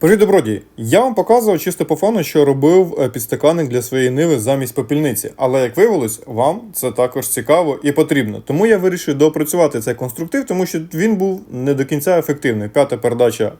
Привіт, добродії! Я вам показував чисто по фану, що робив е, підстаканник для своєї ниви замість попільниці. Але як виявилось, вам це також цікаво і потрібно. Тому я вирішив доопрацювати цей конструктив, тому що він був не до кінця ефективний. П'ята передача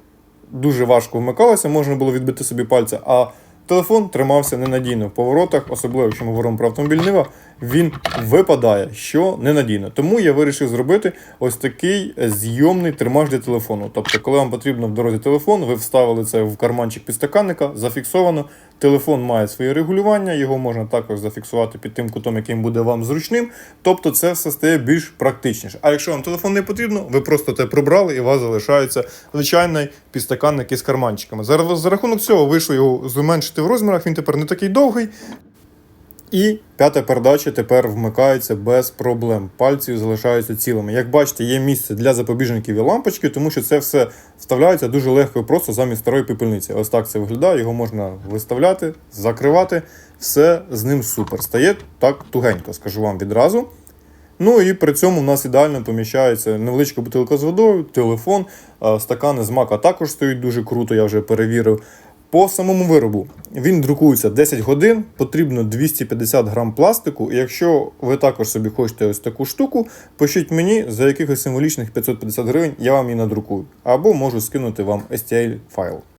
дуже важко вмикалася, можна було відбити собі пальця, а телефон тримався ненадійно в поворотах, особливо якщо ми говоримо про автомобіль Нива, він випадає, що ненадійно. Тому я вирішив зробити ось такий зйомний тримач для телефону. Тобто, коли вам потрібно в дорозі телефон, ви вставили це в карманчик підстаканника, зафіксовано. Телефон має своє регулювання, його можна також зафіксувати під тим кутом, яким буде вам зручним. Тобто це все стає більш практичніше. А якщо вам телефон не потрібно, ви просто те прибрали і у вас залишається звичайний підстаканник із карманчиками. За, за рахунок цього вийшло його зменшити в розмірах, він тепер не такий довгий. І п'ята передача тепер вмикається без проблем. Пальці залишаються цілими. Як бачите, є місце для запобіжників і лампочки, тому що це все вставляється дуже легко і просто замість старої пепельниці. Ось так це виглядає. Його можна виставляти, закривати. Все з ним супер. Стає так тугенько, скажу вам відразу. Ну і при цьому в нас ідеально поміщається невеличка бутилка з водою, телефон, стакани з мака також стоять дуже круто, я вже перевірив. По самому виробу він друкується 10 годин, потрібно 250 грам пластику. Якщо ви також собі хочете ось таку штуку, пишіть мені за якихось символічних 550 гривень, я вам її надрукую. Або можу скинути вам STL файл.